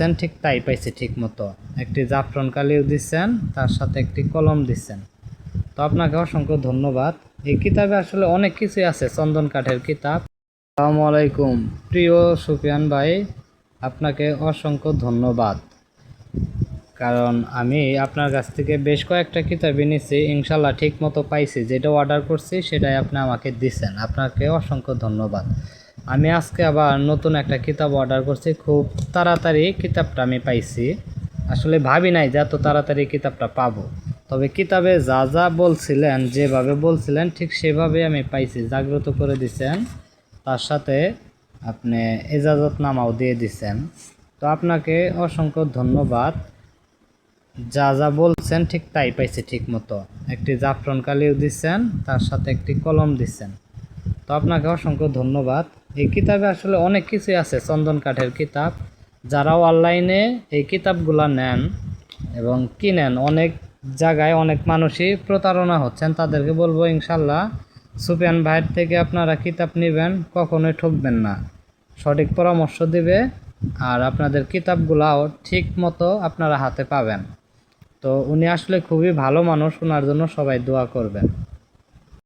বলছেন ঠিক তাই পাইছি ঠিক মতো। একটি জাফরন কালিও দিচ্ছেন তার সাথে একটি কলম দিচ্ছেন তো আপনাকে অসংখ্য ধন্যবাদ। এই কিতাবে আসলে অনেক কিছুই আছে, চন্দন কাঠের কিতাব। আসসালামু আলাইকুম। প্রিয় সুফিয়ান ভাই, আপনাকে অসংখ্য ধন্যবাদ। কারণ আমি আপনার কাছ থেকে বেশ কয়েকটা কিতাবই নিচ্ছি ইনশাল্লাহ ঠিক মতো পাইছি। যেটা অর্ডার করছি, সেটাই আপনি আমাকে দিচ্ছেন আপনাকে অসংখ্য ধন্যবাদ। আমি আজকে আবার নতুন একটা কিতাব অর্ডার করছি। খুব তাড়াতাড়ি কিতাবটা আমি পাইছি। আসলে ভাবি নাই যে এত তাড়াতাড়ি কিতাবটা পাবো। তবে কিতাবে যা যা বলছিলেন, যেভাবে বলছিলেন, ঠিক সেভাবে আমি পাইছি। জাগ্রত করে দিছেন। তার সাথে আপনি এজাজত নামাও দিয়ে দিছেন। তো আপনাকে অসংখ্য ধন্যবাদ। যা যা বলছেন, ঠিক তাই পাইছি ঠিক মতো একটি জাফরন কালিও দিচ্ছেন তার সাথে একটি কলম দিচ্ছেন তো আপনাকে অসংখ্য ধন্যবাদ। এই কিতাবে আসলে অনেক কিছুই আছে, চন্দন কাঠের কিতাব। যারা অনলাইনে এই কিতাবগুলো নেন এবং কিনেন, অনেক জায়গায় অনেক মানুষই প্রতারণা হচ্ছেন। তাদেরকে বলব, ইনশাল্লাহ সুপিয়ান ভাইয়ের থেকে আপনারা কিতাব নেবেন, কখনোই ঠকবেন না। সঠিক পরামর্শ দিবে আর আপনাদের কিতাবগুলাও ঠিক মতো আপনারা হাতে পাবেন। তো উনি আসলে খুবই ভালো মানুষ ওনার জন্য সবাই দোয়া করবেন।